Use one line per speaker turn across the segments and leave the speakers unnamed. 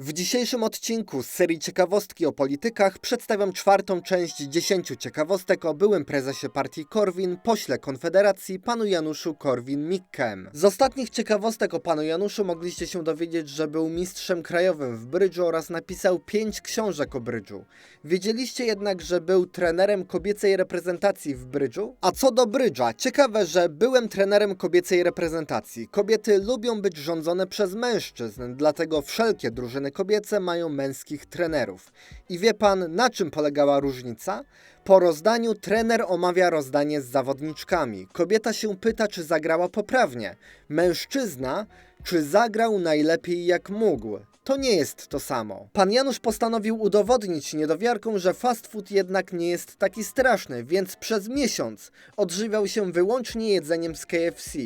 W dzisiejszym odcinku z serii ciekawostki o politykach przedstawiam czwartą część dziesięciu ciekawostek o byłym prezesie partii Korwin, pośle Konfederacji, panu Januszu Korwin-Mikkem. Z ostatnich ciekawostek o panu Januszu mogliście się dowiedzieć, że był mistrzem krajowym w brydżu oraz napisał pięć książek o brydżu. Wiedzieliście jednak, że był trenerem kobiecej reprezentacji w brydżu? A co do brydża, ciekawe, że byłem trenerem kobiecej reprezentacji. Kobiety lubią być rządzone przez mężczyzn, dlatego wszelkie drużyny kobiece mają męskich trenerów. I wie pan, na czym polegała różnica? Po rozdaniu trener omawia rozdanie z zawodniczkami. Kobieta się pyta, czy zagrała poprawnie. Mężczyzna, czy zagrał najlepiej jak mógł. To nie jest to samo. Pan Janusz postanowił udowodnić niedowiarkom, że fast food jednak nie jest taki straszny, więc przez miesiąc odżywiał się wyłącznie jedzeniem z KFC.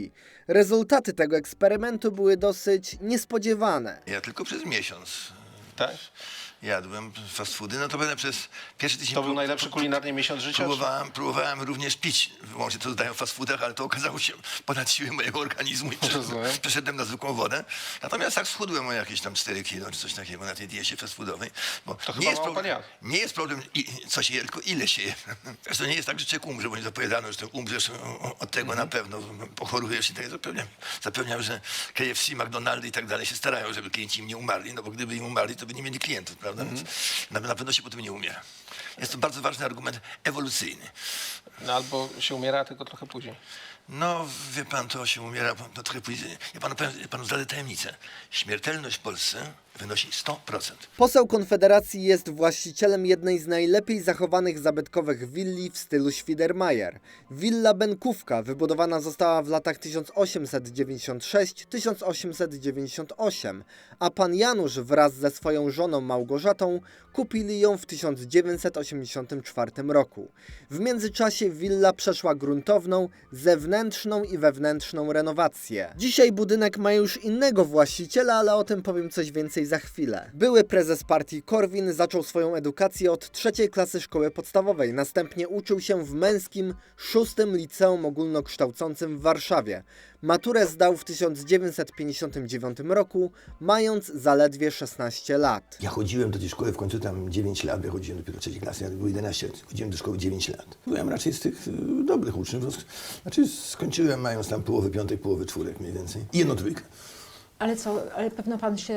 Rezultaty tego eksperymentu były dosyć niespodziewane.
Ja tylko przez miesiąc
Tak?
Jadłem fast foody. No to będę przez pierwszy tydzień
To był najlepszy kulinarny miesiąc życia?
Próbowałem, próbowałem również pić, wyłącznie to dodają w fast foodach, ale to okazało się ponad siły mojego organizmu i przeszedłem, na zwykłą wodę. Natomiast tak schudłem o jakieś tam 4 kilo czy coś takiego na tej diecie fast foodowej. Bo
To chyba
nie, jest problem, nie jest problem co się je, tylko ile się je. Zresztą nie jest tak, że człowiek umrze, bo nie zapowiadano, że umrzesz od tego
Mhm.
na pewno, pochorujesz i tak zapewniam, zapewniam, że KFC, McDonaldy i tak dalej się starają, żeby klienci im nie umarli, no bo gdyby im umarli, to by nie mieli klientów, prawda?
Mhm.
Więc na, na pewno się potem nie umiera. Jest to bardzo ważny argument ewolucyjny.
No albo się umiera, tylko trochę później.
No, wie pan, to się umiera no, trochę później. Ja panu, powiem- panu zdradzę tajemnicę. Śmiertelność w Polsce wynosi 100%.
Poseł Konfederacji jest właścicielem jednej z najlepiej zachowanych zabytkowych willi w stylu Schwiedermajer. Willa Benkówka wybudowana została w latach 1866-1898, a pan Janusz wraz ze swoją żoną Małgorzatą kupili ją w 1984 roku. W międzyczasie willa przeszła gruntowną, zewnętrzną i wewnętrzną renowację. Dzisiaj budynek ma już innego właściciela, ale o tym powiem coś więcej za chwilę. Były prezes partii Korwin zaczął swoją edukację od trzeciej klasy szkoły podstawowej. Następnie uczył się w męskim szóstym liceum ogólnokształcącym w Warszawie. Maturę zdał w 1959 roku, mając zaledwie 16 lat.
Ja chodziłem do tej szkoły w końcu tam 9 lat, ja chodziłem dopiero do trzeciej klasy, jak było 11 lat, chodziłem do szkoły 9 lat. Byłem raczej z tych y, dobrych uczniów, znaczy skończyłem mając tam połowę piątek, połowę czwórek mniej więcej. I jedną trójkę.
Ale co, ale pewno pan się,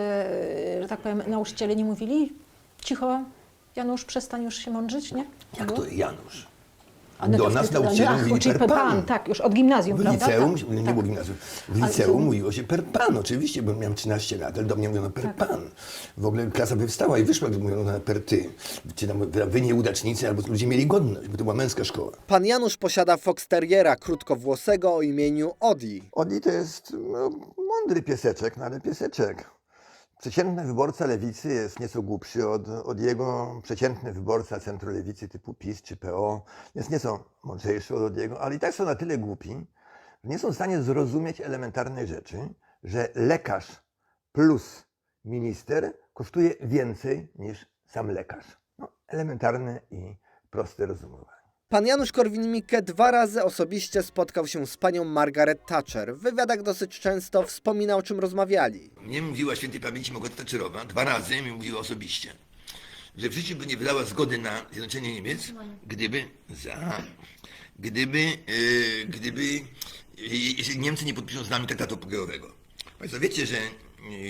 że tak powiem, nauczyciele nie mówili? Cicho, Janusz, przestań już się mądrzyć, nie?
Jak to Janusz?
A no
Do nas nauczyciele mówili
czyli
per pan.
pan, tak, już od gimnazjum,
W
prawda?
liceum,
tak,
nie
tak.
było gimnazjum, w
Ale
liceum
tu-
mówiło się per pan, oczywiście, bo miałem 13 lat, ale do mnie mówiono per pan. W ogóle klasa by wstała i wyszła, gdy mówiono per ty. Czy tam wy nieudacznicy, albo ludzie mieli godność, bo to była męska szkoła.
Pan Janusz posiada fox terriera krótkowłosego o imieniu Odi.
Odi to jest no, mądry pieseczek, no ale pieseczek. Przeciętny wyborca lewicy jest nieco głupszy od, od jego. Przeciętny wyborca centrolewicy typu PiS czy PO jest nieco mądrzejszy od jego, ale i tak są na tyle głupi, że nie są w stanie zrozumieć elementarnej rzeczy, że lekarz plus minister kosztuje więcej niż sam lekarz. No, elementarne i proste rozumowanie.
Pan Janusz Korwin-Mikke dwa razy osobiście spotkał się z panią Margaret Thatcher. W wywiadach dosyć często wspomina o czym rozmawiali.
Mnie mówiła świętej pamięci Małgorzata Thatcherowa, dwa razy mi mówiła osobiście, że w życiu by nie wydała zgody na zjednoczenie Niemiec, gdyby za, gdyby, e, gdyby, e, jeśli Niemcy nie podpiszą z nami traktatu pokojowego. Państwo wiecie, że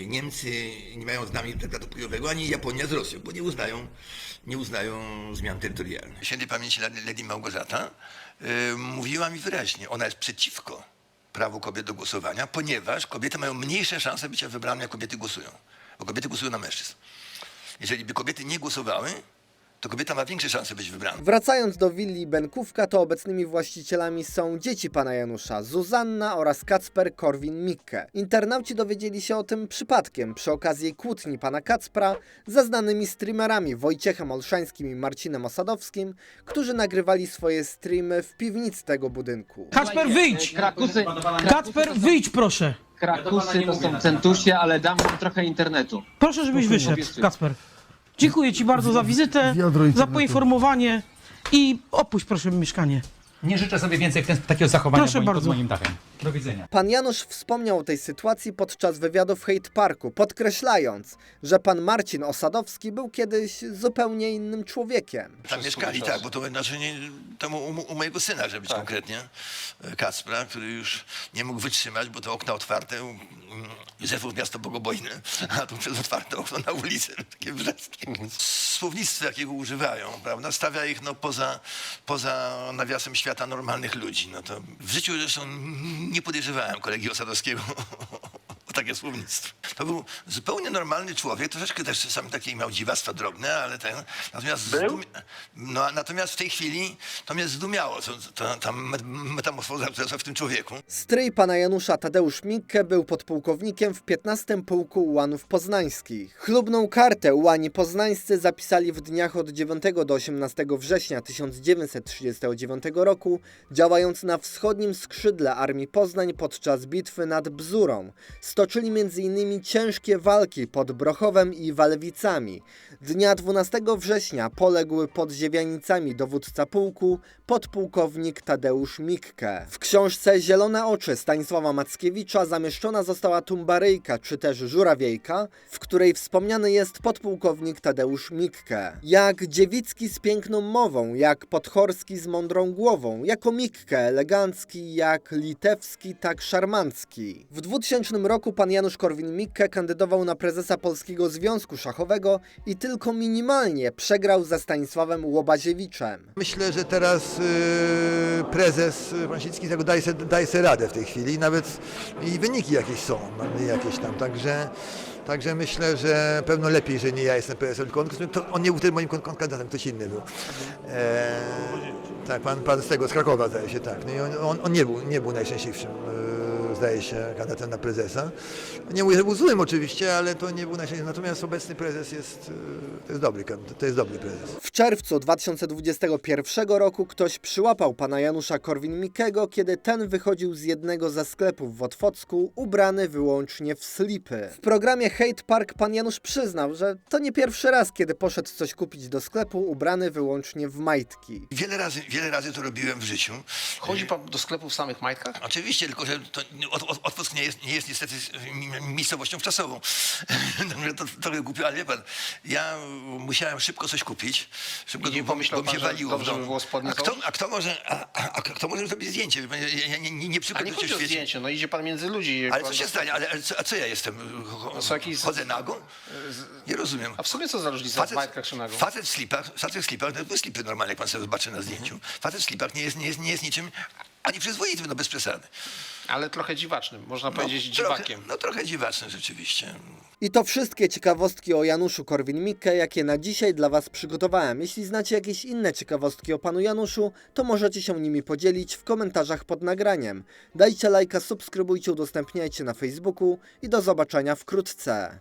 Niemcy nie mają z nami traktatu pokojowego, ani Japonia z Rosją, bo nie uznają, nie uznają zmian terytorialnych. Świętej pamięci Lady Małgorzata e, mówiła mi wyraźnie, ona jest przeciwko prawu kobiet do głosowania, ponieważ kobiety mają mniejsze szanse bycia wybrane, jak kobiety głosują. Bo kobiety głosują na mężczyzn. Jeżeli by kobiety nie głosowały, to kobieta ma większe szanse być wybrana.
Wracając do willi Benkówka, to obecnymi właścicielami są dzieci pana Janusza, Zuzanna oraz Kacper Korwin-Mikke. Internauci dowiedzieli się o tym przypadkiem przy okazji kłótni pana Kacpra ze znanymi streamerami Wojciechem Olszańskim i Marcinem Osadowskim, którzy nagrywali swoje streamy w piwnicy tego budynku.
Kacper, wyjdź!
Krakusy,
Kacper, wyjdź proszę!
krakusy to są centusie, ale dam wam trochę internetu.
Proszę, żebyś wyszedł. Kacper. Dziękuję ci bardzo za wizytę, za poinformowanie i opuść proszę mieszkanie.
Nie życzę sobie więcej w ten, takiego zachowania
Proszę
pod
bardzo.
moim dachem. Do widzenia.
Pan Janusz wspomniał o tej sytuacji podczas wywiadu w Hate Parku, podkreślając, że pan Marcin Osadowski był kiedyś zupełnie innym człowiekiem.
Tam mieszkali, tak, bo to znaczy nie, tam u, u mojego syna, żeby być
Tak.
konkretnie, e, Kacpra, który już nie mógł wytrzymać, bo to okna otwarte, u- mm, Józefów miasto bogobojne, a tu przez otwarte okno na ulicę, takie wrzaski. Słownictwo, jakiego używają, prawda, stawia ich no, poza, poza nawiasem świata normalnych ludzi. No to w życiu zresztą nie podejrzewałem kolegi Osadowskiego takie słownictwo. To był zupełnie normalny człowiek, troszeczkę też czasami takie miał dziwactwa drobne, ale ten, natomiast, zdumi- no, a natomiast w tej chwili to mnie zdumiało, co, ta, ta me- metamorfoza, która jest w tym człowieku.
Stryj pana Janusza Tadeusz Mikke był podpułkownikiem w 15 Pułku Ułanów Poznańskich. Chlubną kartę Ułani Poznańscy zapisali w dniach od 9 do 18 września 1939 roku, działając na wschodnim skrzydle Armii Poznań podczas bitwy nad Bzurą. Stoczyli m.in. ciężkie walki pod Brochowem i Walewicami. Dnia 12 września poległ pod Ziewianicami dowódca pułku, podpułkownik Tadeusz Mikke. W książce Zielone oczy Stanisława Mackiewicza zamieszczona została tumbaryjka czy też żurawiejka, w której wspomniany jest podpułkownik Tadeusz Mikke. Jak Dziewicki z piękną mową, jak Podchorski z mądrą głową, jako Mikke elegancki, jak Litewski, tak szarmancki. W 2000 roku pan Janusz Korwin-Mikke kandydował na prezesa Polskiego Związku Szachowego i tylko minimalnie przegrał ze Stanisławem Łobaziewiczem.
Myślę, że teraz y, prezes Wąsicki tego daje sobie se radę w tej chwili, nawet i wyniki jakieś są, mamy jakieś tam, także, także myślę, że pewno lepiej, że nie ja jestem prezesem, tylko on, to on nie był wtedy moim kandydatem, ktoś inny był. E, tak, pan, pan z tego, z Krakowa zdaje się, tak. No i on, on, on nie, był, nie był najszczęśliwszym, e, zdaje się, kandydatem na prezesa. Nie mówię, że był złym oczywiście, ale to nie był najszczęśliwszy. Natomiast obecny prezes jest, e, to jest dobry, kandydat, to jest dobry prezes.
W czerwcu 2021 roku ktoś przyłapał pana Janusza Korwin-Mikkego, kiedy ten wychodził z jednego ze sklepów w Otwocku, ubrany wyłącznie w slipy. W programie Hate Park pan Janusz przyznał, że to nie pierwszy raz, kiedy poszedł coś kupić do sklepu ubrany wyłącznie w majtki.
Wiele razy, wiele razy to robiłem w życiu.
Chodzi pan do sklepu w samych majtkach?
Oczywiście, tylko że to, Otwock nie jest, nie jest niestety mi- miejscowością wczasową. Także to trochę głupio, ale wie pan, ja musiałem szybko coś kupić. Szybko
I nie pomyślał
bo mi się
pan,
waliło w
dobrze by
domu.
było spodnie
a kto, a kto może, a, a, a kto może zrobić zdjęcie? Pan, Ja, ja nie, nie, nie
A
przykład
nie
życiu
chodzi o zdjęcie, no idzie pan między ludzi.
Ale
pan
co się stanie? Ale, ale co, a co ja jestem?
No
Chodzę nago? Nie rozumiem.
A w sumie co za różnica w majtkach czy nago?
facet w slipach, facet w slipach, to były slipy normalne, jak pan sobie zobaczy na zdjęciu. Facet w slipach nie jest, nie jest, nie jest niczym ani przyzwoitym, no bez przesady.
Ale trochę dziwacznym, można
No,
powiedzieć
trochę,
dziwakiem.
no trochę dziwaczny rzeczywiście.
I to wszystkie ciekawostki o Januszu Korwin-Mikke, jakie na dzisiaj dla Was przygotowałem. Jeśli znacie jakieś inne ciekawostki o panu Januszu, to możecie się nimi podzielić w komentarzach pod nagraniem. Dajcie lajka, subskrybujcie, udostępniajcie na Facebooku i do zobaczenia wkrótce.